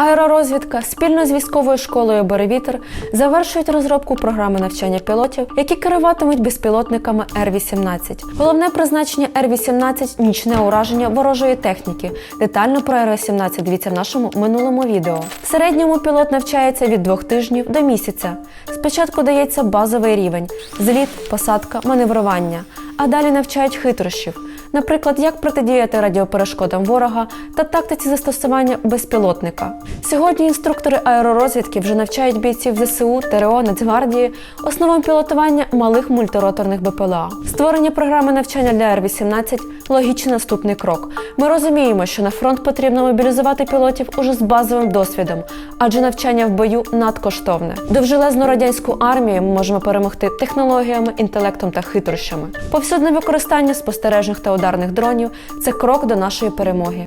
Аеророзвідка спільно з військовою школою Боревітер завершують розробку програми навчання пілотів, які керуватимуть безпілотниками Р-18. Головне призначення Р-18 – нічне ураження ворожої техніки. Детально про Р-18 дивіться в нашому минулому відео. В середньому пілот навчається від двох тижнів до місяця. Спочатку дається базовий рівень зліт, посадка, маневрування, а далі навчають хитрощів. Наприклад, як протидіяти радіоперешкодам ворога та тактиці застосування безпілотника. Сьогодні інструктори аеророзвідки вже навчають бійців ЗСУ, ТРО, Нацгвардії основам пілотування малих мультироторних БПЛА. Створення програми навчання для Р-18 логічний наступний крок. Ми розуміємо, що на фронт потрібно мобілізувати пілотів уже з базовим досвідом, адже навчання в бою надкоштовне. Довжелезну радянську армію ми можемо перемогти технологіями, інтелектом та хитрощами. Повсюдне використання спостережних та ударних дронів це крок до нашої перемоги.